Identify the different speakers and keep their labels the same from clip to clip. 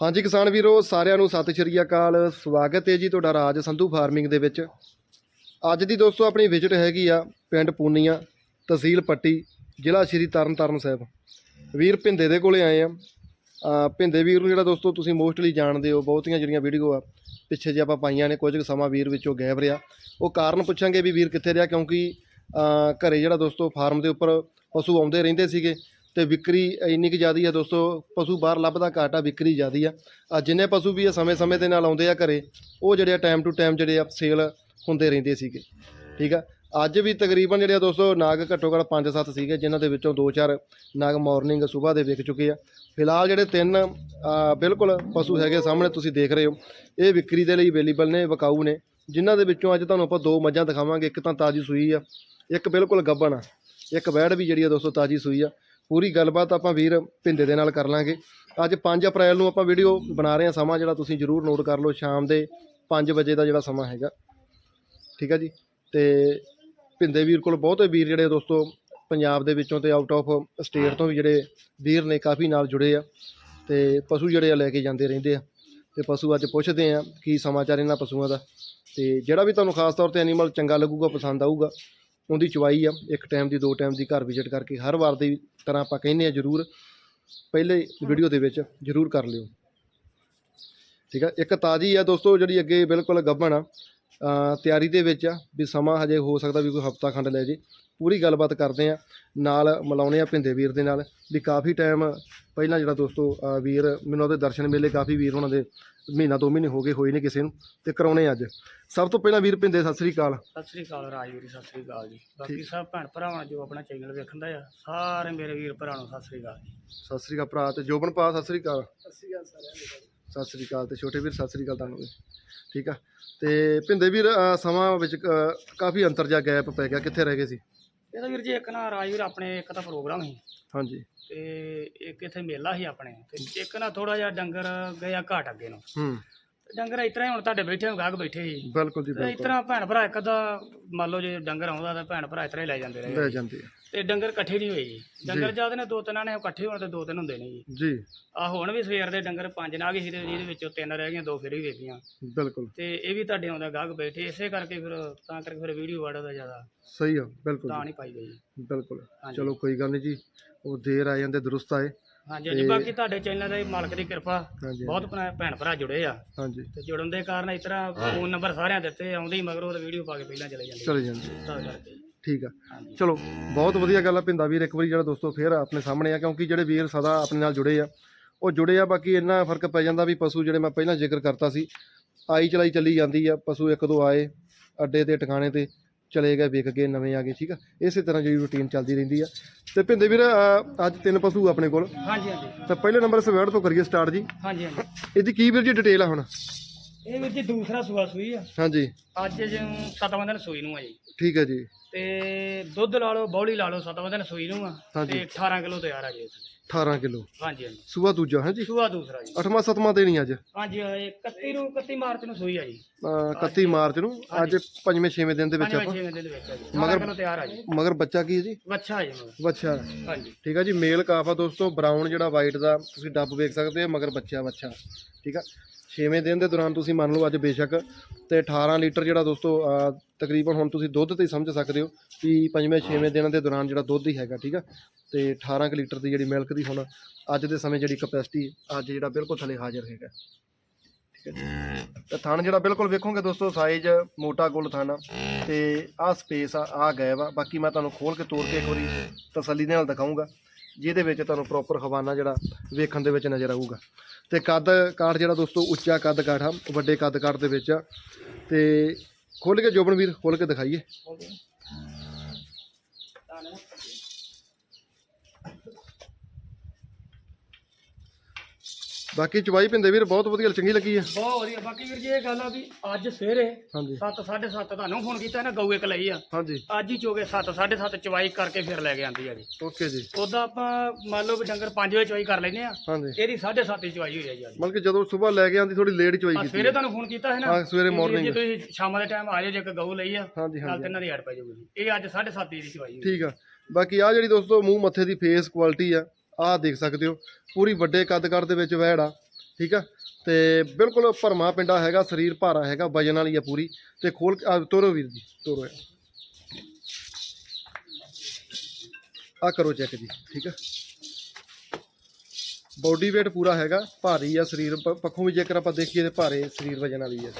Speaker 1: ਹਾਂਜੀ ਕਿਸਾਨ ਵੀਰੋ, ਸਾਰਿਆਂ ਨੂੰ ਸਤਿ ਸ਼੍ਰੀ ਅਕਾਲ। ਸਵਾਗਤ ਹੈ ਜੀ ਤੁਹਾਡਾ ਰਾਜ ਸੰਧੂ ਫਾਰਮਿੰਗ ਦੇ ਵਿੱਚ। ਅੱਜ ਦੀ ਦੋਸਤੋ ਆਪਣੀ ਵਿਜ਼ਿਟ ਹੈਗੀ ਆ ਪਿੰਡ ਪੂਨੀਆਂ, ਤਹਿਸੀਲ ਪੱਟੀ, ਜ਼ਿਲ੍ਹਾ ਸ਼੍ਰੀ ਤਰਨਤਾਰਨ ਸਾਹਿਬ। ਵੀਰ ਭਿੰਦੇ ਦੇ ਕੋਲੇ ਆਏ ਆ। ਭਿੰਦੇ ਵੀਰ ਨੂੰ ਜਿਹੜਾ ਦੋਸਤੋ ਤੁਸੀਂ ਮੋਸਟਲੀ ਜਾਣਦੇ ਹੋ, ਬਹੁਤੀਆਂ ਜਿਹੜੀਆਂ ਵੀਡੀਓ ਆ, ਪਿੱਛੇ ਜੇ ਆਪਾਂ ਪਾਈਆਂ ਨੇ, ਕੁਝ ਕੁ ਸਮਾਂ ਵੀਰ ਵਿੱਚੋਂ ਗਾਇਬ ਰਿਹਾ। ਉਹ ਕਾਰਨ ਪੁੱਛਾਂਗੇ ਵੀ ਵੀਰ ਕਿੱਥੇ ਰਿਹਾ, ਕਿਉਂਕਿ ਅਹ ਘਰੇ ਜਿਹੜਾ ਦੋਸਤੋ ਫਾਰਮ ਦੇ ਉੱਪਰ ਪਸ਼ੂ ਆਉਂਦੇ ਰਹਿੰਦੇ ਸੀਗੇ। ਤੇ ਵਿਕਰੀ ਇੰਨੀ ਕੁ ਜ਼ਿਆਦੀ ਆ ਦੋਸਤੋ, ਪਸ਼ੂ ਬਾਹਰ ਲੱਭਦਾ ਘਾਟਾ ਵਿਕਰੀ ਜ਼ਿਆਦੀ ਆ। ਆ ਜਿੰਨੇ ਪਸ਼ੂ ਵੀ ਆ ਸਮੇਂ-ਸਮੇਂ ਦੇ ਨਾਲ ਆਉਂਦੇ ਆ ਘਰੇ, ਉਹ ਜਿਹੜੇ ਆ ਟਾਈਮ ਟੂ ਟਾਈਮ ਜਿਹੜੇ ਆ ਸੇਲ ਹੁੰਦੇ ਰਹਿੰਦੇ ਸੀਗੇ। ਠੀਕ ਆ? ਅੱਜ ਵੀ ਤਕਰੀਬਨ ਜਿਹੜੇ ਆ ਦੋਸਤੋ, ਨਾਗ ਘੱਟੋ ਘੱਟ 5-7 ਸੀਗੇ, ਜਿਨ੍ਹਾਂ ਦੇ ਵਿੱਚੋਂ 2-4 ਨਾਗ ਮਾਰਨਿੰਗ ਸਵੇਰ ਦੇ ਵਿਕ ਚੁੱਕੇ ਆ। ਫਿਲਹਾਲ ਜਿਹੜੇ ਤਿੰਨ ਬਿਲਕੁਲ ਪਸ਼ੂ ਹੈਗੇ ਸਾਹਮਣੇ, ਤੁਸੀਂ ਦੇਖ ਰਹੇ ਹੋ। ਇਹ ਵਿਕਰੀ ਦੇ ਲਈ ਅਵੇਲੇਬਲ ਨੇ, ਵਕਾਊ ਨੇ। ਜਿਨ੍ਹਾਂ ਦੇ ਵਿੱਚੋਂ ਅੱਜ ਤੁਹਾਨੂੰ ਆਪਾਂ ਦੋ ਮੱਝਾਂ ਦਿਖਾਵਾਂਗੇ, ਇੱਕ ਤਾਂ ਤਾਜੀ ਸੂਈ ਆ, ਇੱਕ ਬਿਲਕੁਲ ਗੱਬਣ ਆ। ਇੱਕ ਵੈੜ ਵੀ ਜਿਹੜੀ ਆ ਦੋਸਤੋ, ਤਾਜੀ ਸੂਈ ਆ। ਪੂਰੀ ਗੱਲਬਾਤ ਆਪਾਂ ਵੀਰ ਭਿੰਦੇ ਦੇ ਨਾਲ ਕਰ ਲਾਂਗੇ। ਅੱਜ 5 ਅਪ੍ਰੈਲ ਨੂੰ ਆਪਾਂ ਵੀਡੀਓ ਬਣਾ ਰਹੇ ਹਾਂ ਸਮਾਂ, ਜਿਹੜਾ ਤੁਸੀਂ ਜਰੂਰ ਨੋਟ ਕਰ ਲਓ, ਸ਼ਾਮ ਦੇ 5 ਵਜੇ ਦਾ ਜਿਹੜਾ ਸਮਾਂ ਹੈਗਾ। ਠੀਕ ਹੈ ਜੀ? ਤੇ ਭਿੰਦੇ ਵੀਰ ਕੋਲ ਬਹੁਤੇ ਵੀਰ ਜਿਹੜੇ ਦੋਸਤੋ, ਪੰਜਾਬ ਦੇ ਵਿੱਚੋਂ ਤੇ ਆਊਟ ਆਫ ਸਟੇਟ ਤੋਂ ਵੀ ਜਿਹੜੇ ਵੀਰ ਨੇ ਕਾਫੀ ਨਾਲ ਜੁੜੇ ਆ। ਤੇ ਪਸ਼ੂ ਜਿਹੜੇ ਆ ਲੈ ਕੇ ਜਾਂਦੇ ਰਹਿੰਦੇ ਆ। ਤੇ ਪਸ਼ੂ ਅੱਜ ਪੁੱਛਦੇ ਆ, ਕੀ ਸਮਾਚਾਰ ਇਹਨਾਂ ਪਸ਼ੂਆਂ ਦਾ? ਤੇ ਜਿਹੜਾ ਵੀ ਤੁਹਾਨੂੰ ਖਾਸ ਤੌਰ ਤੇ ਐਨੀਮਲ ਚੰਗਾ ਲੱਗੂਗਾ, ਪਸੰਦ ਆਊਗਾ ਉਹਦੀ ਚਵਾਈ ਆ, ਇੱਕ ਟਾਈਮ ਦੀ, ਦੋ ਟਾਈਮ ਦੀ ਘਰ ਵਿਜ਼ਿਟ ਕਰਕੇ ਹਰ ਵਾਰ ਦੀ ਤਰ੍ਹਾਂ ਆਪਾਂ ਕਹਿੰਦੇ ਆ ਜਰੂਰ, ਪਹਿਲੇ ਵੀਡੀਓ ਦੇ ਵਿੱਚ ਜਰੂਰ ਕਰ ਲਿਓ। ਠੀਕ ਆ, ਇੱਕ ਤਾਜ਼ੀ ਆ ਦੋਸਤੋ, ਜਿਹੜੀ ਅੱਗੇ ਬਿਲਕੁਲ ਗੱਭਣ ਆ ਤਿਆਰੀ ਦੇ ਵਿੱਚ ਆ ਵੀ ਸਮਾਂ ਹਜੇ ਹੋ ਸਕਦਾ ਵੀ ਕੋਈ ਹਫਤਾ ਖੰਡ ਲੈ ਜੇ। ਪੂਰੀ ਗੱਲਬਾਤ ਕਰਦੇ ਆ ਨਾਲ ਮਿਲਾਉਣੇ ਆ ਭਿੰਦੇ ਵੀਰ ਦੇ ਨਾਲ ਵੀ ਕਾਫੀ ਟਾਈਮ ਪਹਿਲਾਂ ਜਿਹੜਾ ਦੋਸਤੋ ਵੀਰ ਮੈਨੂੰ ਉਹਦੇ ਦਰਸ਼ਨ ਮੇਲੇ ਕਾਫੀ ਵੀਰ ਉਹਨਾਂ ਦੇ ਮਹੀਨਾ ਦੋ ਮਹੀਨੇ ਹੋ ਗਏ ਹੋਏ ਨੇ ਕਿਸੇ ਨੂੰ ਤੇ ਕਰਾਉਣੇ ਅੱਜ। ਸਭ ਤੋਂ ਪਹਿਲਾਂ ਵੀਰ ਭਿੰਦੇ ਸਤਿ ਸ੍ਰੀ ਅਕਾਲ।
Speaker 2: ਸਤਿ ਸ੍ਰੀ ਅਕਾਲ ਰਾਜਵੀਰ ਸਤਿ ਸ੍ਰੀ ਅਕਾਲ ਜੀ। ਬਾਕੀ ਸਭ ਭੈਣ ਭਰਾਵਾਂ ਜੋ ਆਪਣਾ ਚੈਨਲ ਵੇਖਦਾ ਆ ਸਾਰੇ ਮੇਰੇ ਵੀਰ ਭਰਾਵਾਂ ਨੂੰ ਸਤਿ ਸ੍ਰੀ ਅਕਾਲ ਜੀ।
Speaker 1: ਸਤਿ ਸ੍ਰੀ ਅਕਾਲ ਭਰਾ ਤੇ ਜੋਬਨ ਭਾ ਸਤਿ ਸ੍ਰੀ ਅਕਾਲ।
Speaker 2: ਸਤਿ ਸ੍ਰੀ ਅਕਾਲ ਸਾਰਿਆਂ ਨੂੰ।
Speaker 1: ਸਤਿ ਸ੍ਰੀ ਅਕਾਲ ਤੇ ਛੋਟੇ ਵੀਰ ਸਤਿ ਸ੍ਰੀ ਅਕਾਲ ਤੁਹਾਨੂੰ ਵੀ। ਠੀਕ ਆ? ਤੇ ਭਿੰਦੇ ਵੀਰ ਅ, ਸਮਾਂ ਵਿੱਚ ਅ, ਕਾਫੀ ਅੰਤਰ ਜਾ ਗੈਪ ਪੈ ਗਿਆ ਕਿੱਥੇ ਰਹਿ ਗਏ ਸੀ?
Speaker 2: ਇਹਦਾ ਵੀਰ ਜੀ ਇੱਕ ਨਾ ਰਾਜਵੀਰ ਆਪਣੇ ਇੱਕ ਤਾਂ ਪ੍ਰੋਗਰਾਮ ਸੀ।
Speaker 1: ਹਾਂਜੀ।
Speaker 2: ਤੇ ਇੱਕ ਇੱਥੇ ਮੇਲਾ ਸੀ ਆਪਣੇ ਤੇ ਇੱਕ ਨਾ ਥੋੜਾ ਜਿਹਾ ਡੰਗਰ ਗਿਆ ਘਾਟ ਅੱਗੇ ਨੂੰ।
Speaker 1: ਹੂੰ।
Speaker 2: ਤੇ ਡੰਗਰ ਇਸ ਤਰ੍ਹਾਂ ਹੀ ਹੁਣ ਤੁਹਾਡੇ ਬੈਠੇ ਹੋ ਗਾਹਕ ਬੈਠੇ ਸੀ।
Speaker 1: ਬਿਲਕੁਲ ਜੀ
Speaker 2: ਤੇ ਇਸ
Speaker 1: ਬਿਲਕੁਲ।
Speaker 2: ਤਰ੍ਹਾਂ ਭੈਣ ਭਰਾ ਇੱਕ ਦਾ ਮੰਨ ਲਓ ਜੇ ਡੰਗਰ ਆਉਂਦਾ ਤਾਂ ਭੈਣ ਭਰਾ ਇਸ ਤਰ੍ਹਾਂ ਹੀ ਲੈ ਜਾਂਦੇ ਰਹੇ।
Speaker 1: ਲੈ ਜਾਂਦੇ ਆ।
Speaker 2: ਤੇ ਡੰਗਰ ਇਕੱਠੇ ਨਹੀਂ ਹੋਏ ਜੀ। ਡੰਗਰ ਜ਼ਿਆਦਾ ਨੇ ਦੋ ਤਿੰਨਾਂ ਨੇ ਇਕੱਠੇ ਹੋਣ ਤੇ ਦੋ ਤਿੰਨ ਹੁੰਦੇ ਨੇ ਜੀ।
Speaker 1: ਜੀ।
Speaker 2: ਆ ਹੁਣ ਵੀ ਸਵੇਰ ਦੇ ਡੰਗਰ ਪੰਜ ਨਾਗ ਸੀ ਤੇ ਜਿਹਦੇ ਵਿੱਚੋਂ ਤਿੰਨ ਰਹਿ ਗਈਆਂ ਦੋ ਫਿਰ ਹੀ ਵੇਖੀਆਂ
Speaker 1: ਬਿਲਕੁਲ।
Speaker 2: ਤੇ ਇਹ ਵੀ ਤੁਹਾਡੇ ਆਉਂਦਾ ਗਾਹਕ ਬੈਠੇ ਇਸੇ ਕਰਕੇ ਫਿਰ ਤਾਂ ਕਰਕੇ ਫਿਰ ਵੀਡੀਓ ਵਾੜਾ ਦਾ ਜ਼ਿਆਦਾ
Speaker 1: ਸਹੀ ਆ ਬਿਲਕੁਲ
Speaker 2: ਤਾਂ
Speaker 1: ਜੀ,
Speaker 2: ਨਹੀਂ ਪਾਈ ਗਈ।
Speaker 1: ਬਿਲਕੁਲ।
Speaker 2: ਹਾਂਜੀ।
Speaker 1: ਚਲੋ ਕੋਈ ਗੱਲ ਨਹੀਂ ਜੀ ਉਹ ਦੇਰ ਆ ਜਾਂਦੇ ਦਰੁਸਤ ਆਏ।
Speaker 2: ਹਾਂਜੀ ਹਾਂਜੀ। ਬਾਕੀ ਤੁਹਾਡੇ ਚੈਨਲ ਦੇ ਮਾਲਕ ਦੀ ਕਿਰਪਾ
Speaker 1: ਹਾਂਜੀ
Speaker 2: ਬਹੁਤ ਭਰਾ- ਭੈਣ ਭਰਾ ਜੁੜੇ ਆ।
Speaker 1: ਹਾਂਜੀ।
Speaker 2: ਤੇ ਜੁੜਨ ਦੇ ਕਾਰਨ ਇਸ ਤਰ੍ਹਾਂ ਫੋਨ ਨੰਬਰ ਸਾਰਿਆਂ ਦਿੱਤੇ ਆਉਂਦੇ ਹੀ ਮਗਰੋਂ ਤੇ ਵੀਡੀਓ ਪਾ ਕੇ ਪਹਿਲਾਂ ਚਲੇ ਜਾਂਦੇ।
Speaker 1: ਚਲੇ ਜਾਂਦੇ।
Speaker 2: ਤਾਂ ਕਰਕੇ।
Speaker 1: ਠੀਕ ਆ। ਚਲੋ ਬਹੁਤ ਵਧੀਆ ਗੱਲ ਆ ਭਿੰਦਾ ਵੀਰ ਇੱਕ ਵਾਰੀ ਜਿਹੜਾ ਦੋਸਤੋ ਫੇਰ ਆਪਣੇ ਸਾਹਮਣੇ ਆ ਕਿਉਂਕਿ ਜਿਹੜੇ ਵੀਰ ਸਦਾ ਆਪਣੇ ਨਾਲ ਜੁੜੇ ਆ ਉਹ ਜੁੜੇ ਆ ਬਾਕੀ ਇੰਨਾ ਫ਼ਰਕ ਪੈ ਜਾਂਦਾ ਵੀ ਪਸ਼ੂ ਜਿਹੜੇ ਮੈਂ ਪਹਿਲਾਂ ਜ਼ਿਕਰ ਕਰਤਾ ਸੀ ਆਈ ਚਲਾਈ ਚੱਲੀ ਜਾਂਦੀ ਆ ਪਸ਼ੂ ਇੱਕ ਦੋ ਆਏ ਅੱਡੇ ਤੇ ਟਿਕਾਣੇ ਤੇ ਚਲੇ ਗਏ ਵਿਕ ਗਏ ਨਵੇਂ ਆ ਗਏ ਠੀਕ ਆ। ਇਸੇ ਤਰ੍ਹਾਂ ਜਿਹੜੀ ਰੁਟੀਨ ਚੱਲਦੀ ਰਹਿੰਦੀ ਆ। ਤੇ ਭਿੰਦੇ ਵੀਰ ਅੱਜ ਤਿੰਨ ਪਸ਼ੂ ਆਪਣੇ ਕੋਲ।
Speaker 2: ਹਾਂਜੀ ਹਾਂਜੀ।
Speaker 1: ਤਾਂ ਪਹਿਲੇ ਨੰਬਰ ਸਵੈੜ ਤੋਂ ਕਰੀਏ ਸਟਾਰਟ ਜੀ।
Speaker 2: ਹਾਂਜੀ ਹਾਂਜੀ।
Speaker 1: ਇਹਦੀ ਕੀ ਵੀਰ ਜੀ ਡਿਟੇਲ ਆ ਹੁਣ?
Speaker 2: ਇਹ ਵੀਰ ਜੀ ਦੂਸਰਾ ਸੂਆ ਸੂਈ ਆ।
Speaker 1: ਹਾਂਜੀ।
Speaker 2: ਅੱਜ ਜਿਉਂ ਸੱਤਵਾਂ ਦਿਨ ਸੂਈ ਨੂੰ ਆ ਜੀ।
Speaker 1: ਠੀਕ ਹੈ ਜੀ।
Speaker 2: ਤੇ ਦੁੱਧ ਲਾ ਲਓ ਬੌਲੀ ਲਾ ਲਓ ਸੱਤਵਾਂ ਦਿਨ ਸੂਈ ਨੂੰ ਆ।
Speaker 1: ਹਾਂਜੀ।
Speaker 2: ਤੇ 18 ਕਿਲੋ ਤਿਆਰ ਆ ਜੀ
Speaker 1: 18 ਕਿਲੋ।
Speaker 2: ਹਾਂਜੀ ਹਾਂਜੀ।
Speaker 1: ਸੂਆ ਦੂਜਾ ਹਾਂਜੀ
Speaker 2: ਸੂਆ ਦੂਸਰਾ ਜੀ।
Speaker 1: ਅੱਠਵਾਂ ਸੱਤਵਾਂ ਦੇਣੀ ਅੱਜ?
Speaker 2: ਹਾਂਜੀ ਇਹ 31 ਨੂੰ 31 ਮਾਰਚ ਨੂੰ ਸੂਈ ਆ ਜੀ।
Speaker 1: ਅ, 31 ਮਾਰਚ ਨੂੰ। ਅੱਜ ਪੰਜਵੇਂ ਛੇਵੇਂ ਦਿਨ ਦੇ ਵਿੱਚ
Speaker 2: ਪੰਜਵੇਂ
Speaker 1: ਆਪਾਂ।
Speaker 2: ਛੇਵੇਂ ਦਿਨ ਦੇ ਵਿੱਚ ਆ ਜੀ।
Speaker 1: ਮਗਰ-
Speaker 2: ਮਗਰ ਕਿਲੋ ਤਿਆਰ ਆ ਜੀ।
Speaker 1: ਮਗਰ ਬੱਚਾ ਕੀ ਹੈ ਜੀ?
Speaker 2: ਵੱਛਾ ਜੀ ਮਗਰ।
Speaker 1: ਬੱਚਾ।
Speaker 2: ਹਾਂਜੀ।
Speaker 1: ਠੀਕ ਆ ਜੀ ਮੇਲ ਕਾਫ ਆ ਦੋਸਤੋ ਬਰਾਊਨ ਜਿਹੜਾ ਵਾਈਟ ਦਾ ਤੁਸੀਂ ਡੱਬ ਵੇਖ ਸਕਦੇ ਹੋ ਮਗਰ ਬੱਚਾ ਬੱਚਾ। ਠੀਕ ਆ? ਛੇਵੇਂ ਦਿਨ ਦੇ ਦੌਰਾਨ ਤੁਸੀਂ ਮੰਨ ਲਓ ਅੱਜ ਬੇਸ਼ੱਕ ਤੇ 18 ਲੀਟਰ ਜਿਹੜਾ ਦੋਸਤੋ ਤਕਰੀਬਨ ਹੁਣ ਤੁਸੀਂ ਦੁੱਧ ਤੇ ਸਮਝ ਸਕਦੇ ਹੋ ਵੀ ਪੰਜਵੇਂ, ਛੇਵੇਂ ਦਿਨਾਂ ਦੇ ਦੌਰਾਨ ਜਿਹੜਾ ਦੁੱਧ ਹੀ ਹੈਗਾ, ਠੀਕ ਆ? ਤੇ 18 ਕੁ ਲੀਟਰ ਦੀ ਜਿਹੜੀ ਮਿਲਕ ਦੀ ਹੁਣ ਅੱਜ ਦੇ ਸਮੇਂ ਜਿਹੜੀ ਕਪੈਸਿਟੀ ਅੱਜ ਜਿਹੜਾ ਬਿਲਕੁਲ ਥੱਲੇ ਹਾਜ਼ਰ ਹੈਗਾ, ਠੀਕ ਹੈ ਜੀ? ਤੇ ਥਣ ਜਿਹੜਾ ਬਿਲਕੁਲ ਵੇਖੋਗੇ ਦੋਸਤੋ ਸਾਈਜ਼ ਮੋਟਾ ਗੋਲ ਥਾਣਾ ਆ ਤੇ ਆਹ ਸਪੇਸ ਆ ਆ ਗਾਇਬ ਆ। ਬਾਕੀ ਮੈਂ ਤੁਹਾਨੂੰ ਖੋਲ ਕੇ ਤੋੜ ਕੇ ਇੱਕ ਵਾਰੀ ਤਸੱਲੀ ਦੇ ਨਾਲ ਦਿਖਾਉਂਗਾ ਜਿਹਦੇ ਵਿੱਚ ਤੁਹਾਨੂੰ ਪ੍ਰੋਪਰ ਹਵਾਨਾ ਜਿਹੜਾ ਵੇਖਣ ਦੇ ਵਿੱਚ ਨਜ਼ਰ ਆਊਗਾ। ਤੇ ਕੱਦ ਕਾਠ ਜਿਹੜਾ ਦੋਸਤੋ, ਉੱਚਾ ਕੱਦ ਕਾਠ ਆ, ਵੱਡੇ ਕੱਦ ਕਾਠ ਦੇ ਵਿੱਚ ਆ। ਤੇ ਖੋਲ ਕੇ ਜੋਬਨਵੀਰ ਖੋਲ ਕੇ ਦਿਖਾਈਏ। ਬਾਕੀ ਚਵਾਈ ਪਿੰਦੇ ਵੀਰ ਬਹੁਤ ਵਧੀਆ ਚੰਗੀ ਲੱਗੀ ਆ।
Speaker 2: ਬਹੁਤ ਵਧੀਆ। ਬਾਕੀ ਵੀਰ ਜੀ ਇਹ ਗੱਲ ਆ ਵੀ ਅੱਜ ਸਵੇਰੇ
Speaker 1: ਹਾਂਜੀ।
Speaker 2: 7 7:30 ਤੁਹਾਨੂੰ ਫੋਨ ਕੀਤਾ ਨਾ ਗਊ ਇੱਕ ਲਈ ਆ।
Speaker 1: ਹਾਂਜੀ।
Speaker 2: ਅੱਜ ਹੀ ਚੋਗੇ 7 7:30 ਚਵਾਈ ਕਰਕੇ ਫਿਰ ਲੈ ਕੇ ਆਂਦੀ ਆ ਜੀ।
Speaker 1: ਓਕੇ ਜੀ।
Speaker 2: ਉਦਾਂ ਆਪਾਂ ਮੰਨ ਲਓ ਵੀ ਡੰਗਰ 5 ਵਜੇ ਚਵਾਈ ਕਰ ਲੈਨੇ ਆ। ਇਹਦੀ 7:30 ਦੀ ਚਵਾਈ ਹੋਈ ਆ ਜੀ
Speaker 1: ਮਤਲਬ ਕਿ ਜਦੋਂ ਸਵੇਰ ਲੈ ਕੇ ਆਂਦੀ ਥੋੜੀ ਲੇਟ ਚਵਾਈ ਕੀਤੀ
Speaker 2: ਸਵੇਰੇ ਤੁਹਾਨੂੰ ਫੋਨ ਕੀਤਾ ਹੈ ਨਾ।
Speaker 1: ਹਾਂ, ਸਵੇਰੇ morning।
Speaker 2: ਜੀ ਤੁਸੀਂ ਸ਼ਾਮਾਂ ਦੇ ਟਾਈਮ ਆ ਜਾਓ ਜੇ ਇੱਕ ਗਊ ਲਈ ਆ
Speaker 1: ਹਾਂਜੀ
Speaker 2: ਨਾਲ ਤਿੰਨਾਂ ਦੀ ਐਡ ਪੈ ਜਾਊਗੀ ਇਹ ਅੱਜ 7:30 ਦੀ ਚਵਾਈ ਹੋਈ
Speaker 1: ਠੀਕ ਆ। ਬਾਕੀ ਆ ਜਿਹੜੀ ਦੋਸਤੋ ਮੂੰਹ ਮੱਥੇ ਦੀ ਫੇਸ ਕੁਆਲਿਟੀ ਆ ਆਹ ਦੇਖ ਸਕਦੇ ਹੋ, ਪੂਰੀ ਵੱਡੇ ਕੱਦ ਕੱਦ ਦੇ ਵਿੱਚ ਵਹਿੜ ਆ, ਠੀਕ ਆ? ਤੇ ਬਿਲਕੁਲ ਭਰਮਾ ਪਿੰਡਾ ਹੈਗਾ, ਸਰੀਰ ਭਾਰਾ ਹੈਗਾ, ਵਜਨ ਵਾਲੀ ਆ ਪੂਰੀ, ਤੇ ਖੋਲ ਕੇ- ਆ ਤੋਰੋ ਵੀਰ ਜੀ, ਤੋਰੋ ਆ ਕਰੋ ਚੈੱਕ ਜੀ, ਠੀਕ ਆ? ਬੋਡੀ weight ਪੂਰਾ ਹੈਗਾ, ਭਾਰੀ ਆ ਸਰੀਰ ਪੱਖੋਂ ਵੀ ਜੇਕਰ ਆਪਾਂ ਦੇਖੀਏ ਤੇ ਭਾਰੇ ਸਰੀਰ ਵਜਨ ਵਾਲੀ ਆ।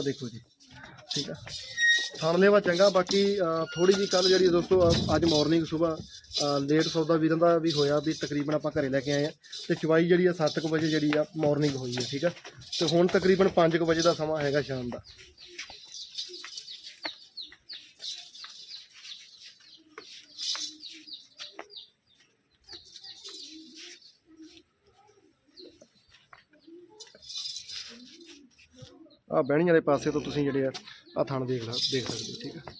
Speaker 1: ਆ ਦੇਖੋ ਜੀ, ਠੀਕ ਆ। ਥਣ ਲੈਵਾ ਚੰਗਾ, ਬਾਕੀ ਥੋੜੀ ਜੀ ਕੱਲ ਜਿਹੜੀ ਦੋਸਤੋ ਅੱਜ ਮਾਰਨਿੰਗ ਸਵੇਰ ਲੇਟ ਸੌਦਾ ਵੀਰਾਂ ਦਾ ਵੀ ਹੋਇਆ ਵੀ ਤਕਰੀਬਨ ਆਪਾਂ ਘਰੇ ਲੈ ਕੇ ਆਏ ਆ। ਤੇ ਚਵਾਈ ਜਿਹੜੀ ਆ 7:00 ਵਜੇ ਜਿਹੜੀ ਆ ਮਾਰਨਿੰਗ ਹੋਈ ਹੈ ਠੀਕ ਆ। ਤੇ ਹੁਣ ਤਕਰੀਬਨ 5:00 ਵਜੇ ਦਾ ਸਮਾਂ ਹੈਗਾ ਸ਼ਾਮ ਦਾ। ਆ ਬਹਿਣੀ ਵਾਲੇ ਪਾਸੇ ਤੋਂ ਤੁਸੀਂ ਜਿਹੜੇ ਆ ਆ ਥਣ ਦੇਖ ਲ ਦੇਖ ਸਕਦੇ ਹੋ ਠੀਕ ਆ।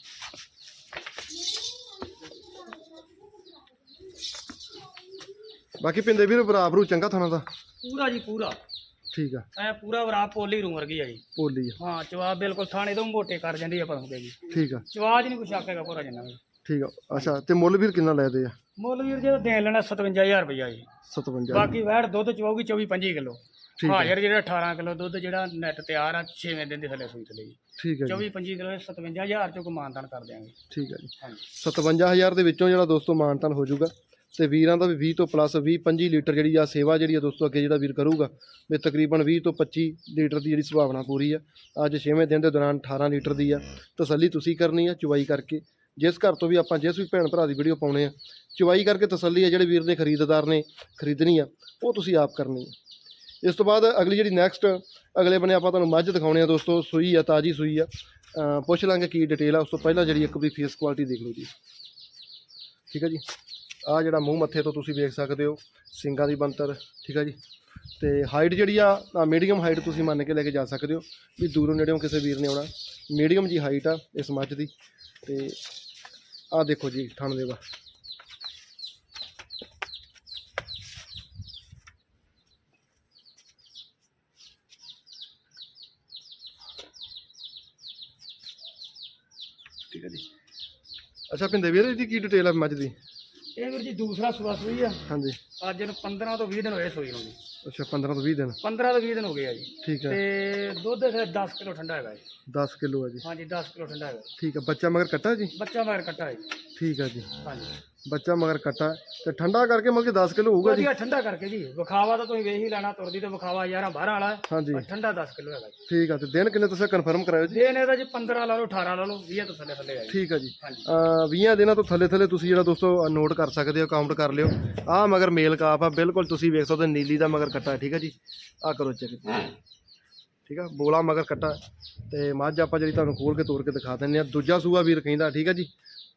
Speaker 1: ਬਾਕੀ ਪਿੰਦੇ ਵੀਰ ਬਰਾਬਰੂ ਚੰਗਾ ਥਣਾ ਦਾ?
Speaker 2: ਪੂਰਾ ਜੀ ਪੂਰਾ।
Speaker 1: ਠੀਕ ਆ।
Speaker 2: ਐ ਪੂਰਾ ਵਰਾ ਪੋਲੀ ਰੂੰ ਵਰਗੀ ਆ ਜੀ।
Speaker 1: ਪੋਲੀ ਆ।
Speaker 2: ਹਾਂ ਚਵਾ ਬਿਲਕੁਲ ਥਾਣੇ ਤੋਂ ਮੋਟੇ ਕਰ ਜਾਂਦੀ ਆ ਪਰੋਂ ਜੀ
Speaker 1: ਠੀਕ ਆ।
Speaker 2: ਚਵਾਜ ਨਹੀਂ ਕੁਛ ਆਕੇਗਾ ਪੂਰਾ ਜਿੰਨਾ
Speaker 1: ਠੀਕ ਆ। ਅੱਛਾ ਤੇ ਮੁੱਲ ਵੀਰ ਕਿੰਨਾ ਲੈਦੇ ਆ?
Speaker 2: ਮੁੱਲ ਵੀਰ ਜੇ ਦੇਣ ਲੈਣਾ 57000 ਰੁਪਇਆ ਜੀ।
Speaker 1: 57
Speaker 2: ਬਾਕੀ ਵੈੜ ਦੁੱਧ ਚਵਾਉਗੀ 24 25 ਕਿਲੋ।
Speaker 1: ਠੀਕ ਆ
Speaker 2: ਹਾਜ਼ਰ ਜਿਹੜਾ 18 ਕਿਲੋ ਦੁੱਧ ਜਿਹੜਾ ਨੈਟ ਤਿਆਰ ਆ 6ਵੇਂ ਦਿਨ ਦੇ ਥੱਲੇ ਸੂਈ ਤੇ ਲਈ।
Speaker 1: ਠੀਕ ਜੀ।
Speaker 2: 24 25 ਕਿਲੋ 57000 ਚੋਂ ਕਮਾਨਦਾਨ ਕਰ ਦਿਆਂਗੇ।
Speaker 1: ਠੀਕ ਆ ਜੀ।
Speaker 2: ਹਾਂਜੀ।
Speaker 1: 57000 ਦੇ ਵਿੱਚੋਂ ਜਿਹੜਾ ਦੋਸਤੋ ਮਾਨਤਨ ਹੋ ਜਾਊਗਾ ਤੇ ਵੀਰਾਂ ਦਾ ਵੀ 20 ਤੋਂ ਪਲੱਸ 20 25 ਲੀਟਰ ਜਿਹੜੀ ਆ ਸੇਵਾ ਜਿਹੜੀ ਆ ਦੋਸਤੋ ਅੱਗੇ ਜਿਹੜਾ ਵੀਰ ਕਰੂਗਾ ਵੀ ਤਕਰੀਬਨ 20 ਤੋਂ 25 ਲੀਟਰ ਦੀ ਜਿਹੜੀ ਸੰਭਾਵਨਾ ਪੂਰੀ ਆ। ਅੱਜ 6ਵੇਂ ਦਿਨ ਦੇ ਦੌਰਾਨ 18 ਲੀਟਰ ਦੀ ਆ। ਤਸੱਲੀ ਤੁਸੀਂ ਕਰਨੀ ਆ ਚੁਵਾਈ ਕਰਕੇ। ਜਿਸ ਘਰ ਤੋਂ ਵੀ ਆਪਾਂ ਜਿਸ ਵੀ ਭੈਣ ਭਰਾ ਦੀ ਵੀਡੀਓ ਪਾਉਣੇ ਆ ਚੁਵਾਈ ਕਰਕੇ ਤਸੱਲੀ ਆ ਜਿਹੜੇ ਵੀਰ ਨੇ ਖਰੀਦਦਾਰ ਨੇ ਖਰੀਦਣੀ ਆ ਉਹ ਤੁਸੀਂ ਆਪ ਕਰਨੀ ਆ। ਇਸ ਤੋਂ ਬਾਅਦ ਅਗਲੀ ਜਿਹੜੀ ਨੈਕਸਟ ਅਗਲੇ ਬੰਨੇ ਆਪਾਂ ਤੁਹਾਨੂੰ ਮੱਝ ਦਿਖਾਉਣੇ ਆ ਦੋਸਤੋ, ਸੂਈ ਆ, ਤਾਜੀ ਸੂਈ ਆ। ਪੁੱਛ ਲਾਂਗੇ ਕੀ ਡਿਟੇਲ ਆ, ਉਸ ਤੋਂ ਪਹਿਲਾਂ ਜਿਹੜੀ ਇੱਕ ਵੀ ਫੇਸ ਕੁਆਲਿਟੀ ਦੇਖ ਲਓ ਜੀ। ਠੀਕ ਹੈ ਜੀ? ਆ ਜਿਹੜਾ ਮੂੰਹ ਮੱਥੇ ਤੋਂ ਤੁਸੀਂ ਵੇਖ ਸਕਦੇ ਹੋ, ਸਿੰਗਾਂ ਦੀ ਬੰਤਰ ਠੀਕ ਹੈ ਜੀ? ਤੇ ਹਾਈਟ ਜਿਹੜੀ ਆ ਮੀਡੀਅਮ ਹਾਈਟ ਤੁਸੀਂ ਮੰਨ ਕੇ ਲੈ ਕੇ ਜਾ ਸਕਦੇ ਹੋ, ਵੀ ਦੂਰੋਂ ਨੇੜਿਓਂ ਕਿਸੇ ਵੀਰ ਨੇ ਆਉਣਾ। ਮੀਡੀਅਮ ਜੀ ਹਾਈਟ ਆ ਇਸ ਮੱਝ ਦੀ। ਤੇ ਆ ਦੇਖੋ ਜੀ, ਥਣ ਦੇਵਾ ਠੀਕ ਹੈ ਜੀ। ਅੱਛਾ ਪਿੰਦੇ ਵੀਰ ਇਹਦੀ ਕੀ ਡਿਟੇਲ ਆ ਮੱਝ ਦੀ?
Speaker 2: ਇਹ ਵੀਰ ਜੀ ਦੂਸਰਾ ਸੂਆ ਸੂਈ ਆ।
Speaker 1: ਹਾਂਜੀ।
Speaker 2: ਅੱਜ ਨੂੰ 15 ਤੋਂ 20 ਦਿਨ ਹੋਏ ਸੂਈ ਨੂੰ ਜੀ।
Speaker 1: ਅੱਛਾ 15 ਤੋਂ 20 ਦਿਨ।
Speaker 2: 15 ਤੋਂ 20 ਦਿਨ ਹੋ ਗਏ ਆ ਜੀ।
Speaker 1: ਠੀਕ ਹੈ
Speaker 2: ਤੇ ਦੁੱਧ ਫਿਰ 10 ਕਿਲੋ ਠੰਡਾ ਹੈਗਾ ਜੀ।
Speaker 1: 10 ਕਿਲੋ ਹੈ ਜੀ।
Speaker 2: ਹਾਂਜੀ 10 ਕਿਲੋ ਠੰਡਾ ਹੈਗਾ।
Speaker 1: ਠੀਕ ਹੈ ਬੱਚਾ ਮਗਰ ਕੱਟਾ ਜੀ?
Speaker 2: ਬੱਚਾ ਮਗਰ ਕੱਟਾ ਹੈ ਜੀ।
Speaker 1: ਠੀਕ ਹੈ ਜੀ।
Speaker 2: ਹਾਂਜੀ।
Speaker 1: ਬੱਚਾ ਮਗਰ ਕੱਟਾ ਤੇ ਠੰਡਾ ਕਰਕੇ ਮਤਲਬ ਕਿ 10 ਕਿਲੋ ਹੋਊਗਾ ਜੀ?
Speaker 2: ਵਧੀਆ ਠੰਡਾ ਕਰਕੇ ਜੀ। ਵਿਖਾਵਾ ਤਾਂ ਤੁਸੀਂ ਵੇਖ ਹੀ ਲੈਣਾ ਤੁਰਦੀ ਤੇ ਵਿਖਾਵਾ 11 12 ਵਾਲਾ ਹੈ,
Speaker 1: ਹਾਂਜੀ।
Speaker 2: ਪਰ ਠੰਡਾ 10 ਕਿਲੋ ਹੈਗਾ ਜੀ।
Speaker 1: ਠੀਕ ਆ ਤੇ ਦਿਨ ਕਿੰਨੇ ਤੁਸੀਂ ਕਨਫਰਮ ਕਰਾਇਓ ਜੀ?
Speaker 2: ਦੇਨ ਇਹਦਾ ਜੀ 15 ਲਾ ਲਓ 18 ਲਾ ਲਓ 20 ਤੋਂ ਥੱਲੇ ਥੱਲੇ ਹੈ ਜੀ।
Speaker 1: ਠੀਕ ਆ ਜੀ।
Speaker 2: ਹਾਂਜੀ।
Speaker 1: ਅ 20 ਦਿਨਾਂ ਤੋਂ ਥੱਲੇ ਥੱਲੇ ਤੁਸੀਂ ਜਿਹੜਾ ਦੋਸਤੋ ਨੋਟ ਕਰ ਸਕਦੇ ਹੋ ਕਾਊਂਟ ਕਰ ਲਿਓ। ਆ ਮਗਰ ਮੇਲ ਕਾਫ ਆ ਬਿਲਕੁਲ ਤੁਸੀਂ ਵੇਖ ਸਕਦੇ ਹੋ ਨੀਲੀ ਦਾ ਮਗਰ ਕੱਟਾ ਹੈ, ਠੀਕ ਆ ਜੀ? ਆ ਕਰੋ ਚੈੱਕ ਠੀਕ ਆ ਬੋਲਾ ਮਗਰ ਕੱਟਾ। ਤੇ ਮੱਝ ਆਪਾਂ ਜਿਹੜੀ ਤੁਹਾਨੂੰ ਖੋਲ ਕੇ ਤੋੜ ਕੇ ਦਿਖਾ ਦਿੰਦੇ ਆ ਦੂਜਾ ਸੂਆ ਵੀਰ ਕਹਿੰਦਾ ਠੀਕ ਆ ਜੀ?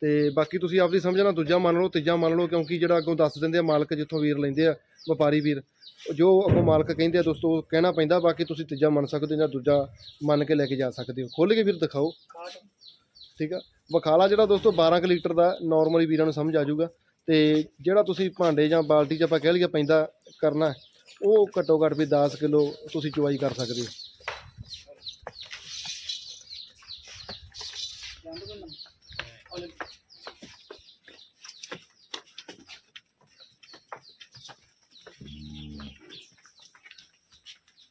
Speaker 1: ਤੇ ਬਾਕੀ ਤੁਸੀਂ ਆਪਦੀ ਸਮਝਣਾ ਦੂਜਾ ਮੰਨ ਲਓ, ਤੀਜਾ ਮੰਨ ਲਓ, ਕਿਉਂਕਿ ਜਿਹੜਾ ਅੱਗੋਂ ਦੱਸ ਦਿੰਦੇ ਆ, ਮਾਲਕ ਜਿੱਥੋਂ ਵੀਰ ਲੈਂਦੇ ਆ, ਵਪਾਰੀ ਵੀਰ, ਜੋ ਅੱਗੋਂ ਮਾਲਕ ਕਹਿੰਦੇ ਆ, ਦੋਸਤੋ, ਕਹਿਣਾ ਪੈਂਦਾ, ਬਾਕੀ ਤੁਸੀਂ ਤੀਜਾ ਮੰਨ ਸਕਦੇ ਹੋ ਜਾਂ ਦੂਜਾ ਮੰਨ ਕੇ ਲੈ ਕੇ ਜਾ ਸਕਦੇ ਹੋ। ਖੋਲ ਕੇ ਵੀਰ ਦਿਖਾਓ। ਠੀਕ ਆ? ਵਖਾਲਾ ਜਿਹੜਾ ਦੋਸਤੋ 12 ਕੁ ਲੀਟਰ ਦਾ ਨਾਰਮਲੀ ਵੀਰਾਂ ਨੂੰ ਸਮਝ ਆ ਜਾਊਗਾ। ਤੇ ਜਿਹੜਾ ਤੁਸੀਂ ਭਾਂਡੇ ਜਾਂ ਬਾਲਟੀ 'ਚ ਆਪਾਂ ਕਹਿ ਲਈਏ ਪੈਂਦਾ ਕਰਨਾ, ਉਹ ਘੱਟੋ ਘੱਟ ਵੀ 10 ਕਿਲੋ ਤੁਸੀਂ ਚੁਆਈ ਕਰ ਸਕਦੇ ਹੋ।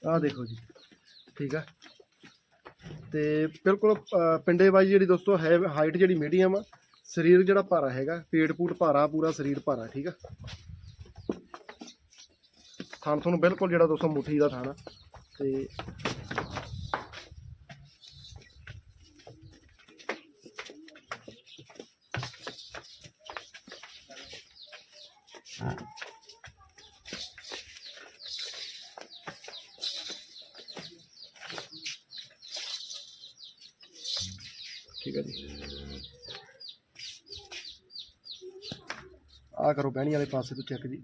Speaker 1: ਆਹ ਦੇਖੋ ਜੀ ਠੀਕ ਆ। ਤੇ ਬਿਲਕੁਲ ਅ, ਪਿੰਡੇ ਬਾਈ ਜਿਹੜੀ ਦੋਸਤੋ ਹੈ ਹਾਈਟ ਜਿਹੜੀ ਮੀਡੀਅਮ ਆ ਸਰੀਰ ਜਿਹੜਾ ਭਾਰਾ ਹੈਗਾ ਪੇਟ ਪੂਟ ਭਾਰਾ ਪੂਰਾ ਸਰੀਰ ਭਾਰਾ ਠੀਕ ਆ। ਥਣ ਤੁਹਾਨੂੰ ਬਿਲਕੁਲ ਜਿਹੜਾ ਦੋਸਤੋ ਮੁੱਠੀ ਦਾ ਥਾਣਾ ਤੇ ਠੀਕ ਹੈ ਜੀ। ਆ ਕਰੋ ਬਹਿਣੀ ਵਾਲੇ ਪਾਸੇ ਤੋਂ ਚੈੱਕ ਜੀ।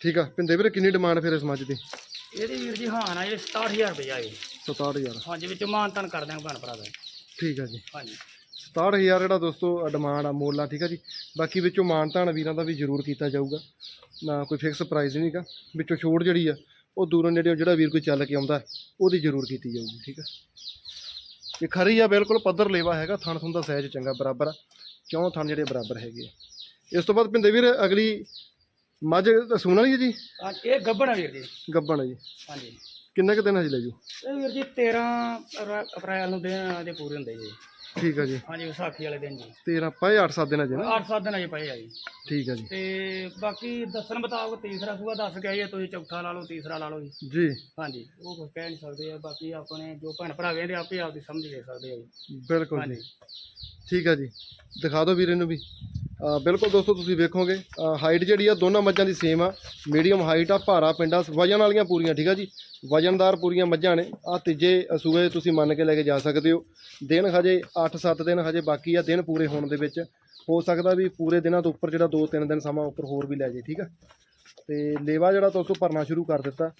Speaker 1: ਠੀਕ ਆ ਪਿੰਦੇ ਵੀਰੇ ਕਿੰਨੀ ਡਿਮਾਂਡ ਫਿਰ ਇਸ ਮੱਝ ਦੀ?
Speaker 2: ਇਹਦੀ ਵੀਰ ਜੀ ਹਾਂ ਨਾ ਇਹ 67000 ਰੁਪਇਆ ਜੀ
Speaker 1: 67000
Speaker 2: ਹਾਂਜੀ ਵਿੱਚ ਮਾਨਤਨ ਕਰ ਦਿਆਂਗੇ ਭੈਣ ਭਰਾ ਦਾ।
Speaker 1: ਠੀਕ ਆ ਜੀ।
Speaker 2: ਹਾਂਜੀ।
Speaker 1: 67000 ਜਿਹੜਾ ਦੋਸਤੋ ਡਿਮਾਂਡ ਆ ਮੁੱਲ ਆ ਠੀਕ ਆ ਜੀ। ਬਾਕੀ ਵਿੱਚੋਂ ਮਾਨ ਤਾਨ ਵੀਰਾਂ ਦਾ ਵੀ ਜ਼ਰੂਰ ਕੀਤਾ ਜਾਊਗਾ। ਨਾ ਕੋਈ ਫਿਕਸ ਪ੍ਰਾਈਸ ਨਹੀਂਗਾ ਵਿੱਚੋਂ ਛੋਟ ਜਿਹੜੀ ਆ ਉਹ ਦੂਰੋਂ ਨੇੜਿਓਂ ਜਿਹੜਾ ਵੀਰ ਕੋਈ ਚੱਲ ਕੇ ਆਉਂਦਾ ਉਹਦੀ ਜ਼ਰੂਰ ਕੀਤੀ ਜਾਊਗੀ ਠੀਕ ਆ। ਇਹ ਖਰੀ ਆ ਬਿਲਕੁਲ ਪੱਧਰ ਲੇਵਾ ਹੈਗਾ ਥਣ ਥੁਣ ਦਾ ਸਾਈਜ਼ ਚੰਗਾ ਬਰਾਬਰ ਆ। ਕਿਉਂ ਥਣ ਜਿਹੜੇ ਬਰਾਬਰ ਹੈਗੇ ਆ। ਇਸ ਤੋਂ ਬਾਅਦ ਭਿੰਦੇ ਵੀਰ ਅਗਲੀ ਮੱਝ ਸੂਣ ਵਾਲੀ ਹੈ ਜੀ?
Speaker 2: ਹਾਂ ਇਹ ਗੱਬੜ ਆ ਵੀਰ ਜੀ।
Speaker 1: ਗੱਬਣ ਹੈ ਜੀ।
Speaker 2: ਹਾਂਜੀ।
Speaker 1: ਕਿੰਨੇ ਕੁ ਦਿਨ ਹਜੇ ਲੈ ਜੂ?
Speaker 2: ਇਹ ਵੀਰ ਜੀ 13 ਅਪ੍ਰੈ- ਅਪ੍ਰੈਲ ਨੂੰ ਦਿਨ ਦੇ ਪੂਰੇ ਹੁੰਦੇ ਜੀ।
Speaker 1: ਠੀਕ ਆ ਜੀ।
Speaker 2: ਹਾਂਜੀ ਵਿਸਾਖੀ ਵਾਲੇ ਦਿਨ ਜੀ।
Speaker 1: 13 ਪਏ 8-7 ਦਿਨ ਹਜੇ ਨਾ?
Speaker 2: 8-7 ਦਿਨ ਅਜੇ ਪਏ ਆ ਜੀ।
Speaker 1: ਠੀਕ ਆ ਜੀ।
Speaker 2: ਤੇ ਬਾਕੀ ਦੱਸਣ ਮੁਤਾਬਕ ਤੀਸਰਾ ਸੂਆ ਦੱਸ ਕੇ ਆਈਏ ਤੁਸੀਂ ਚੌਥਾ ਲਾ ਲਓ ਤੀਸਰਾ ਲਾ ਲਓ ਜੀ।
Speaker 1: ਜੀ।
Speaker 2: ਹਾਂਜੀ ਉਹ ਕੁਝ ਕਹਿ ਨਹੀਂ ਸਕਦੇ ਆ ਬਾਕੀ ਆਪਣੇ ਜੋ ਭੈਣ ਭਰਾ ਕਹਿੰਦੇ ਆਪੇ ਆਪਦੀ ਸਮਝ ਲੈ ਸਕਦੇ ਆ ਜੀ।
Speaker 1: ਬਿਲਕੁਲ
Speaker 2: ਹਾਂਜੀ।
Speaker 1: ਜੀ ਠੀਕ ਆ ਜੀ। ਦਿਖਾ ਦਿਓ ਵੀਰੇ ਨੂੰ ਵੀ। ਬਿਲਕੁਲ ਦੋਸਤੋ ਤੁਸੀਂ ਵੇਖੋਗੇ ਹਾਈਟ ਜਿਹੜੀ ਆ ਦੋਨਾਂ ਮੱਝਾਂ ਦੀ ਸੇਮ ਆ। ਮੀਡੀਅਮ ਹਾਈਟ ਆ, ਭਾਰਾ ਪਿੰਡਾ ਵਜਨ ਵਾਲੀਆਂ ਪੂਰੀਆਂ, ਠੀਕ ਆ ਜੀ? ਵਜਨਦਾਰ ਪੂਰੀਆਂ ਮੱਝਾਂ ਨੇ। ਆ ਤੀਜੇ ਸੂਏ ਤੁਸੀਂ ਮੰਨ ਕੇ ਲੈ ਕੇ ਜਾ ਸਕਦੇ ਹੋ। ਦਿਨ ਹਜੇ 8-7 ਦਿਨ ਹਜੇ ਬਾਕੀ ਆ, ਦਿਨ ਪੂਰੇ ਹੋਣ ਦੇ ਵਿੱਚ। ਹੋ ਸਕਦਾ ਵੀ ਪੂਰੇ ਦਿਨਾਂ ਤੋਂ ਉੱਪਰ ਜਿਹੜਾ 2-3 ਦਿਨ ਸਮਾਂ ਉੱਪਰ ਹੋਰ ਵੀ ਲੈ ਜੇ, ਠੀਕ ਆ? ਤੇ ਲੇਵਾ ਜਿਹੜਾ ਦੋਸਤੋ ਭਰਨਾ ਸ਼ੁਰੂ ਕਰ ਦਿੱਤਾ।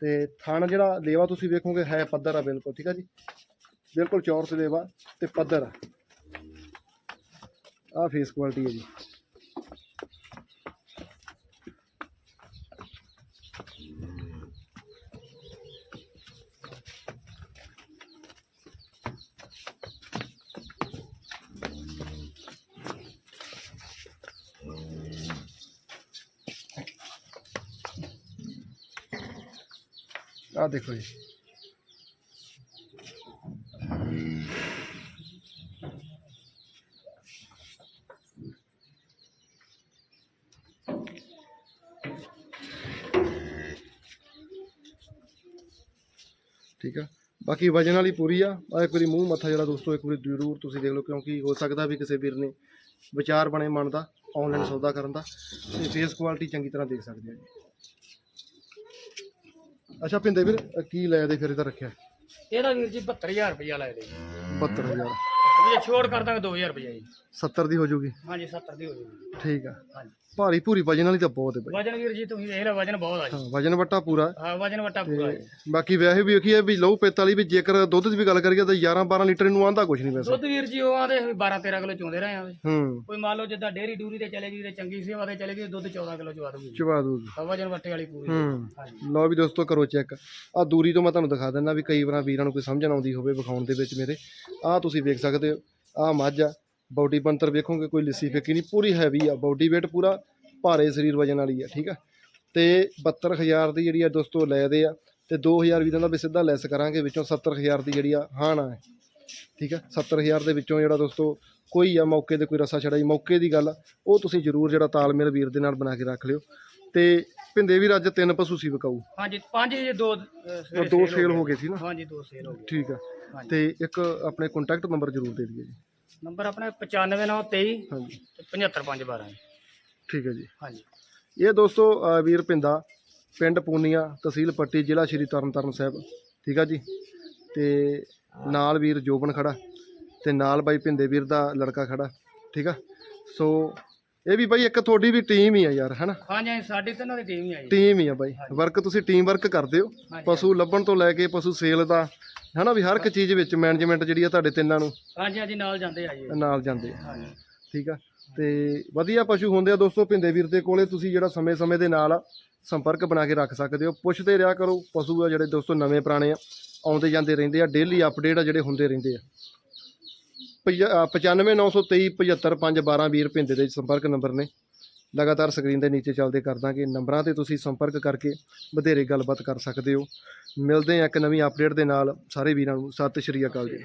Speaker 1: ਤੇ ਥਣ ਜਿਹੜਾ ਲੇਵਾ ਤੁਸੀਂ ਵੇਖੋਗੇ, ਹੈ ਪੱਧਰ ਆ ਬਿਲਕੁਲ, ਠੀਕ ਆ ਜੀ? ਬਿਲਕੁਲ ਚੌਰਸ ਲੇਵਾ ਤੇ ਪੱਧਰ ਆ। ਆ ਫੇਸ ਕੁਆਲਿਟੀ ਹੈ ਜੀ। ਆ ਦੇਖੋ ਜੀ ਠੀਕ ਆ ਬਾਕੀ ਵਜਨ ਵਾਲੀ ਪੂਰੀ ਆ। ਆ ਇੱਕ ਵਾਰੀ ਮੂੰਹ ਮੱਥਾ ਜਿਹੜਾ ਦੋਸਤੋ ਇੱਕ ਵਾਰੀ ਜ਼ਰੂਰ ਤੁਸੀਂ ਦੇਖ ਲਓ ਕਿਉਂਕਿ ਹੋ ਸਕਦਾ ਵੀ ਕਿਸੇ ਵੀਰ ਨੇ ਵਿਚਾਰ ਬਣੇ ਮਨ ਦਾ ਆਨਲਾਈਨ ਸੌਦਾ ਕਰਨ ਦਾ। ਤੇ ਫੇਸ ਕੁਆਲਿਟੀ ਚੰਗੀ ਤਰ੍ਹਾਂ ਦੇਖ ਸਕਦੇ ਆ ਜੀ। ਅੱਛਾ ਪਿੰਦੇ ਵੀਰ ਕੀ ਲੈ ਦੇ ਫਿਰ ਇਹਦਾ ਰੱਖਿਆ?
Speaker 2: ਇਹਦਾ ਵੀਰ ਜੀ 72000 ਰੁਪਇਆ ਲੱਗਦੇ ਜੀ।
Speaker 1: 72000
Speaker 2: ਜੇ ਛੋੜ ਕਰ ਦਾਂਗੇ 2000 ਰੁਪਇਆ ਜੀ।
Speaker 1: 70 ਦੀ ਹੋ ਜਾਊਗੀ
Speaker 2: ਹਾਂਜੀ 70 ਦੀ ਹੋ ਜਾਊਗੀ
Speaker 1: ਠੀਕ ਆ।
Speaker 2: ਹਾਂਜੀ।
Speaker 1: ਭਾਰੀ ਭੂਰੀ ਵਜਨ ਵਾਲੀ ਤਾਂ ਬਹੁਤ ਹੈ ਬਾਈ
Speaker 2: ਵਜਨ ਵੀਰ ਜੀ ਤੁਸੀਂ ਦੇਖ ਲਓ ਵਜਨ ਬਹੁਤ ਆ ਜੀ।
Speaker 1: ਹਾਂ ਵਜਨ ਵੱਟਾ ਪੂਰਾ
Speaker 2: ਹਾਂ। ਵਜਨ ਵਟਾ ਪੂਰਾ ਜੀ
Speaker 1: ਬਾਕੀ ਵੈਸੇ ਵੀ ਵੇਖੀਏ ਵੀ ਪਿੱਤ ਵਾਲੀ ਵੀ ਜੇਕਰ ਦੁੱਧ ਦੀ ਵੀ ਗੱਲ ਕਰੀਏ ਤਾਂ 11 12 ਲੀਟਰ ਨੂੰ ਆਂਦਾ ਕੁਝ ਨਹੀਂ ਵੈਸੇ।
Speaker 2: ਦੁੱਧ ਵੀਰ ਜੀ ਉਹ ਆਂਦੇ 12 13 ਕਿਲੋ ਚੋਂਦੇ ਰਹੇ ਆ
Speaker 1: ਹੂੰ।
Speaker 2: ਕੋਈ ਮੰਨ ਲਓ ਜਿੱਦਾਂ ਡੇਰੀ ਡੂਰੀ ਤੇ ਚਲੇ ਗਈ ਤੇ ਚੰਗੀ ਸੇਵਾ ਤੇ ਚਲੇ ਗਈ ਦੁੱਧ 14 ਕਿਲੋ ਚਵਾ ਦੂਗੀ
Speaker 1: ਚਵਾ ਦੂਗੀ
Speaker 2: ਹਾਂ, ਵਜਨ ਵੱਟੇ ਵਾਲੀ ਪੂਰੀ
Speaker 1: ਹੂੰ।
Speaker 2: ਹਾਂਜੀ।
Speaker 1: ਲਓ ਵੀ ਦੋਸਤੋ ਕਰੋ ਚੈੱਕ। ਆ ਦੂਰੀ ਤੋਂ ਮੈਂ ਤੁਹਾਨੂੰ ਦਿਖਾ ਦਿੰਦਾ ਵੀ ਕਈ ਵਾਰਾਂ ਵੀਰਾਂ ਨੂੰ ਕੋਈ ਸਮਝ ਨਾ ਆਉਂਦੀ ਹੋਵੇ ਵਿਖਾਉਣ ਦੇ ਵਿੱਚ ਮੇਰੇ। ਆ ਤੁਸੀਂ ਵੇਖ ਸਕਦੇ ਹੋ। ਆ ਮੱਝ ਆ। ਬਾਡੀ ਬੰਤਰ ਵੇਖੋਗੇ ਕੋਈ ਲਿੱਸੀ ਫਿੱਕੀ ਨਹੀਂ ਪੂਰੀ ਹੈਵੀ ਆ। ਬਾਡੀ weight ਪੂਰਾ ਭਾਰੇ ਸਰੀਰ ਵਜਨ ਵਾਲੀ ਆ ਠੀਕ ਆ। ਤੇ 72000 ਦੀ ਜਿਹੜੀ ਆ ਦੋਸਤੋ ਲੈ ਦੇ ਆ ਤੇ 2000 ਵੀਰਾਂ ਦਾ ਵੀ ਸਿੱਧਾ ਲੈਸ ਕਰਾਂਗੇ ਵਿੱਚੋਂ 70000 ਦੀ ਜਿਹੜੀ ਆ ਹਾਣਾ ਹੈ ਠੀਕ ਆ। 70000 ਦੇ ਵਿੱਚੋਂ ਜਿਹੜਾ ਦੋਸਤੋ ਕੋਈ ਆ ਮੌਕੇ ਤੇ ਕੋਈ ਰਸਾ ਛੜਾਈ ਮੌਕੇ ਦੀ ਗੱਲ ਉਹ ਤੁਸੀਂ ਜ਼ਰੂਰ ਜਿਹੜਾ ਤਾਲਮੇਲ ਵੀਰ ਦੇ ਨਾਲ ਬਣਾ ਕੇ ਰੱਖ ਲਿਓ। ਤੇ ਭਿੰਦੇ ਵੀਰ ਅੱਜ ਤਿੰਨ ਪਸ਼ੂ ਸੀ ਵਿਕਾਊ।
Speaker 2: ਹਾਂਜੀ ਪੰਜ ਜੇ ਦੋ ਸਵੇਰੇ
Speaker 1: ਦੋ
Speaker 2: sale
Speaker 1: ਸੇਲ ਹੋ ਗਏ ਸੀ ਨਾ?
Speaker 2: ਹਾਂਜੀ ਦੋ ਸੇਲ ਹੋ ਗਏ।
Speaker 1: ਠੀਕ ਆ। ਤੇ ਇੱਕ ਆਪਣੇ ਕੰਟੈਕਟ ਨੰਬਰ ਜ਼ਰੂਰ ਦੇ ਦਈਏ ਜੀ।
Speaker 2: ਨੰਬਰ ਆਪਣਾ 95923
Speaker 1: ਹਾਂਜੀ।
Speaker 2: ਤੇ 75512
Speaker 1: ਠੀਕ ਹੈ ਜੀ।
Speaker 2: ਹਾਂਜੀ।
Speaker 1: ਇਹ ਦੋਸਤੋ ਅ, ਵੀਰ ਪਿੰਦਾ ਪਿੰਡ ਪੂਨੀਆ ਤਹਿਸੀਲ ਪੱਟੀ ਜ਼ਿਲ੍ਹਾ ਸ਼੍ਰੀ ਤਰਨਤਾਰਨ ਸਾਹਿਬ। ਠੀਕ ਆ ਜੀ? ਤੇ ਨਾਲ ਵੀਰ ਜੋਬਨ ਖੜਾ ਤੇ ਨਾਲ ਬਾਈ ਪਿੰਦੇ ਵੀਰ ਦਾ ਲੜਕਾ ਖੜਾ। ਠੀਕ ਆ? ਸੋ ਇਹ ਵੀ ਬਾਈ ਇੱਕ ਤੁਹਾਡੀ ਵੀ ਟੀਮ ਹੀ ਆ ਯਾਰ ਹਨਾ?
Speaker 2: ਹਾਂਜੀ ਹਾਂਜੀ, ਸਾਡੀ ਤਾਂ ਇਹਨਾਂ ਦੀ ਟੀਮ ਹੀ ਆ ਜੀ।
Speaker 1: ਟੀਮ ਹੀ ਆ ਬਾਈ। ਵਰਕ ਤੁਸੀਂ ਟੀਮ ਵਰਕ ਕਰਦੇ ਹੋ। ਪਸ਼ੂ ਲੱਭਣ ਤੋਂ ਲੈ ਕੇ ਪਸ਼ੂ ਸੇਲ ਦਾ ਹਨਾ ਵੀ ਹਰ ਇੱਕ ਚੀਜ਼ ਵਿੱਚ ਮੈਨੇਜਮੈਂਟ ਜਿਹੜੀ ਆ ਤੁਹਾਡੇ ਤਿੰਨਾਂ ਨੂੰ
Speaker 2: ਹਾਂਜੀ ਹਾਂਜੀ ਨਾਲ ਜਾਂਦੇ ਆ ਜੀ।
Speaker 1: ਨਾਲ ਜਾਂਦੇ ਆ।
Speaker 2: ਹਾਂਜੀ।
Speaker 1: ਠੀਕ ਆ? ਤੇ ਵਧੀਆ ਪਸ਼ੂ ਹੁੰਦੇ ਆ ਦੋਸਤੋ ਭਿੰਦੇ ਵੀਰ ਦੇ ਕੋਲੇ ਤੁਸੀਂ ਜਿਹੜਾ ਸਮੇਂ-ਸਮੇਂ ਦੇ ਨਾਲ ਸੰਪਰਕ ਬਣਾ ਕੇ ਰੱਖ ਸਕਦੇ ਹੋ। ਪੁੱਛਦੇ ਰਿਹਾ ਕਰੋ ਪਸ਼ੂ ਆ ਜਿਹੜੇ ਦੋਸਤੋ ਨਵੇਂ ਪੁਰਾਣੇ ਆ ਆਉਂਦੇ ਜਾਂਦੇ ਰਹਿੰਦੇ ਆ ਡੇਲੀ ਅਪਡੇਟ ਆ ਜਿਹੜੇ ਹੁੰਦੇ ਰਹਿੰਦੇ ਆ। 95923 75512 ਵੀਰ ਭਿੰਦੇ ਦੇ ਸੰਪਰਕ ਨੰਬਰ ਨੇ। ਲਗਾਤਾਰ ਸਕਰੀਨ ਦੇ ਨੀਚੇ ਚੱਲਦੇ ਕਰ ਦਾਂਗੇ ਨੰਬਰਾਂ ਤੇ ਤੁਸੀਂ ਸੰਪਰਕ ਕਰਕੇ ਵਧੇਰੇ ਗੱਲਬਾਤ ਕਰ ਸਕਦੇ ਹੋ। ਮਿਲਦੇ ਹਾਂ ਇੱਕ ਨਵੀਂ ਅਪਡੇਟ ਦੇ ਨਾਲ। ਸਾਰੇ ਵੀਰਾਂ ਨੂੰ ਸਤਿ ਸ਼੍ਰੀ ਅਕਾਲ ਜੀ।